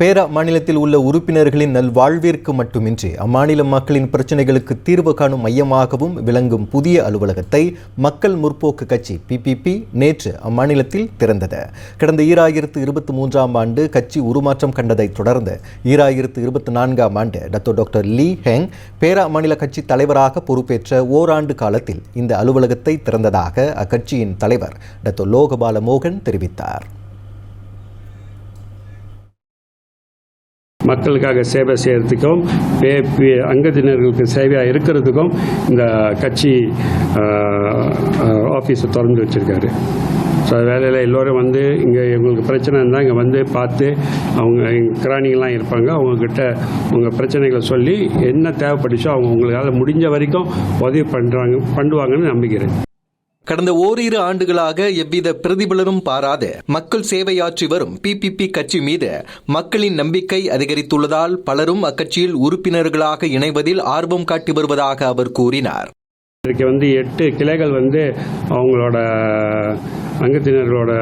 பேரா மாநிலத்தில் உள்ள உறுப்பினர்களின் நல்வாழ்விற்கு மட்டுமின்றி அம்மாநில மக்களின் பிரச்சினைகளுக்கு தீர்வு காணும் மையமாகவும் விளங்கும் புதிய அலுவலகத்தை மக்கள் முற்போக்கு கட்சி பிபிபி நேற்று அம்மாநிலத்தில் திறந்தது. கடந்த ஈராயிரத்து இருபத்தி மூன்றாம் ஆண்டு கட்சி உருமாற்றம் கண்டதைத் தொடர்ந்து ஈராயிரத்து இருபத்தி நான்காம் ஆண்டு டத்தோ டாக்டர் லீ ஹெங் பேரா மாநில கட்சி தலைவராக பொறுப்பேற்ற ஓராண்டு காலத்தில் இந்த அலுவலகத்தை திறந்ததாக அக்கட்சியின் தலைவர் டத்தோ லோகபால மோகன் தெரிவித்தார். மக்களுக்காக சேவை செய்கிறதுக்கும் பே- பே- அங்கத்தினர்களுக்கு சேவையாக இருக்கிறதுக்கும் இந்த கட்சி ஆஃபீஸை திறந்து வச்சுருக்காரு. ஸோ வேலையில் எல்லோரும் வந்து இங்கே இவங்களுக்கு பிரச்சனை இருந்தால் இங்கே வந்து பார்த்து அவங்க இங்க கிராணிகள்லாம் இருப்பாங்க அவங்கக்கிட்ட உங்கள் பிரச்சனைகளை சொல்லி என்ன தேவைப்பட்டுச்சோ அவங்க உங்களால் முடிஞ்ச வரைக்கும் உதவி பண்ணுறாங்க பண்ணுவாங்கன்னு நம்பிக்கிறேன். கடந்த ஓரிரு ஆண்டுகளாக எவ்வித பிரதிபலனும் பாராத மக்கள் சேவையாற்றி வரும் பிபிபி கட்சி மீது மக்களின் நம்பிக்கை அதிகரித்துள்ளதால் பலரும் அக்கட்சியில் உறுப்பினர்களாக இணைவதில் ஆர்வம் காட்டி வருவதாக அவர் கூறினார். இன்றைக்கு வந்து எட்டு கிளைகள் வந்து அவங்களோட அங்கத்தினர்களோட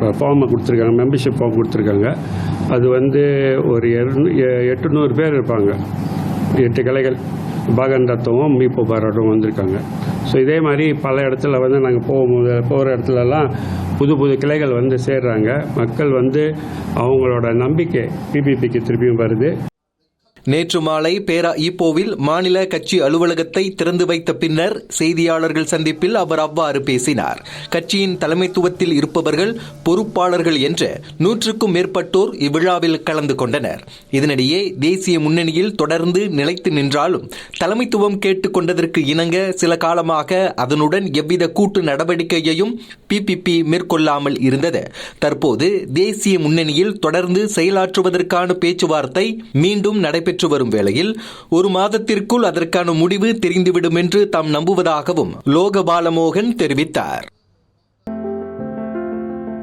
ஃபார்மை கொடுத்துருக்காங்க மெம்பர்ஷிப் ஃபார்ம் கொடுத்துருக்காங்க. அது வந்து ஒரு எ- எட்டுநூறு பேர் இருப்பாங்க. எட்டு கிளைகள். பாகந்தத்துவம் மீப்பு பாராட்டும் வந்திருக்காங்க. ஸோ இதே மாதிரி பல இடத்துல வந்து நாங்கள் போகும்போது போகிற இடத்துலலாம் புது புது கிளைகள் வந்து சேர்றாங்க. மக்கள் வந்து அவங்களோட நம்பிக்கை பிபிபிக்கு திருப்பியும் வருது. நேற்று மாலை பேரா ஈப்போவில் மாநில கட்சி அலுவலகத்தை திறந்து வைத்த பின்னர் செய்தியாளர்கள் சந்திப்பில் அவர் அவ்வாறு பேசினார். கட்சியின் தலைமைத்துவத்தில் இருப்பவர்கள் பொறுப்பாளர்கள் என்று நூற்றுக்கும் மேற்பட்டோர் இவ்விழாவில் கலந்து கொண்டனர். இதனிடையே தேசிய முன்னணியில் தொடர்ந்து நிலைத்து நின்றாலும் தலைமைத்துவம் கேட்டுக்கொண்டதற்கு இணங்க சில காலமாக அதனுடன் எவ்வித கூட்டு நடவடிக்கையையும் பிபிபி மேற்கொள்ளாமல் இருந்தது. தற்போது தேசிய முன்னணியில் தொடர்ந்து செயலாற்றுவதற்கான பேச்சுவார்த்தை மீண்டும் நடைபெற்று வரும் வேளையில் ஒரு மாதத்திற்குள் அதற்கான முடிவு தெரிந்துவிடும் என்று தாம் நம்புவதாகவும் லோகபாலமோகன் தெரிவித்தார்.